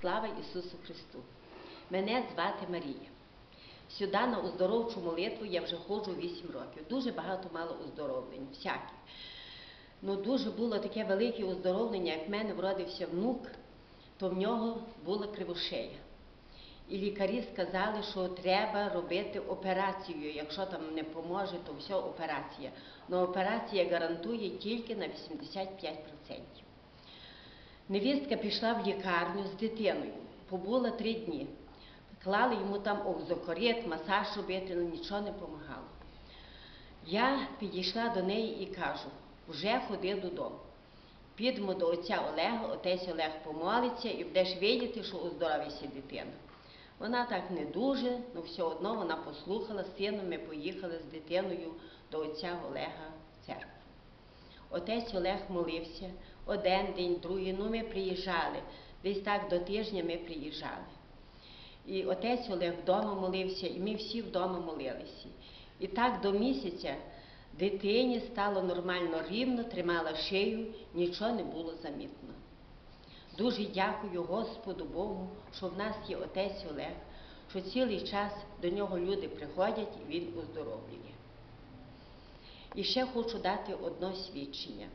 Слава Ісусу Христу! Мене звати Марія. Сюди на оздоровчу молитву я вже ходжу 8 років. Дуже багато мало оздоровлень, всяких. Ну, дуже було таке велике оздоровлення, як в мене вродився внук, то в нього була кривошея. І лікарі сказали, що треба робити операцію. Якщо там не поможе, то все операція. Но операція гарантує тільки на 85%. Невістка пішла в лікарню з дитиною, побула три дні. Клали йому там окзокорет, масаж робити, але нічого не допомагало. Я підійшла до неї і кажу, вже ходи додому. Підемо до отця Олега, отець Олег помолиться і будеш видіти, що оздоровиться дитина. Вона так не дуже, але все одно вона послухала, з сином ми поїхали з дитиною до отця Олега в церкву. Отець Олег молився один день, другий, ну ми приїжджали. Десь так до тижня ми приїжджали. І отець Олег вдома молився, і ми всі вдома молилися. І так до місяця дитині стало нормально рівно, тримала шию, нічого не було замітно. Дуже дякую Господу Богу, що в нас є отець Олег, що цілий час до нього люди приходять і він оздоровлює. І ще хочу дати одне свідчення.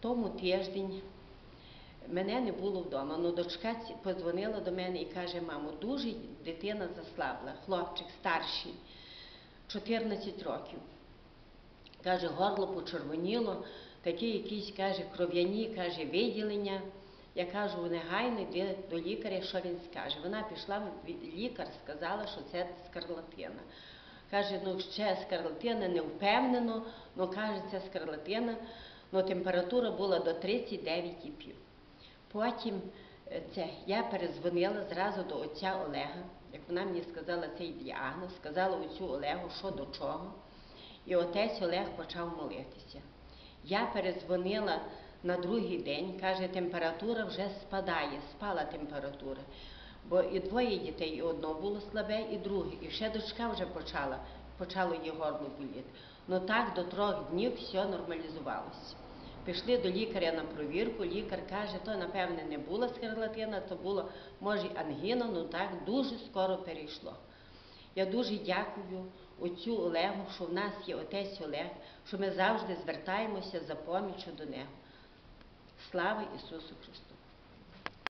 Тому тиждень мене не було вдома, але дочка ці- подзвонила до мене і каже, мамо, дуже дитина заслабла, хлопчик старший, 14 років. Каже, горло почервоніло, такі якісь, каже, кров'яні, каже, виділення. Я кажу, негайно йди до лікаря, що він скаже. Вона пішла, лікар сказала, що це скарлатина. Каже, ну ще скарлатина не впевнено, ну каже, це скарлатина, ну температура була до 39,5. Потім е, це, я перезвонила зразу до отця Олега, як вона мені сказала цей діагноз, сказала отцю Олегу, що до чого. І отець Олег почав молитися. Я перезвонила на другий день, каже, температура вже спадає, спала температура. Бо і двоє дітей, і одно було слабе, і друге. І ще дочка вже почала, почало її горло боліти. Ну так до трьох днів все нормалізувалося. Пішли до лікаря на провірку, лікар каже, то напевне не була скарлатина, то було, може, ангіна, ну так дуже скоро перейшло. Я дуже дякую отцю Олегу, що в нас є отець Олег, що ми завжди звертаємося за поміччю до нього. Слава Ісусу Христу!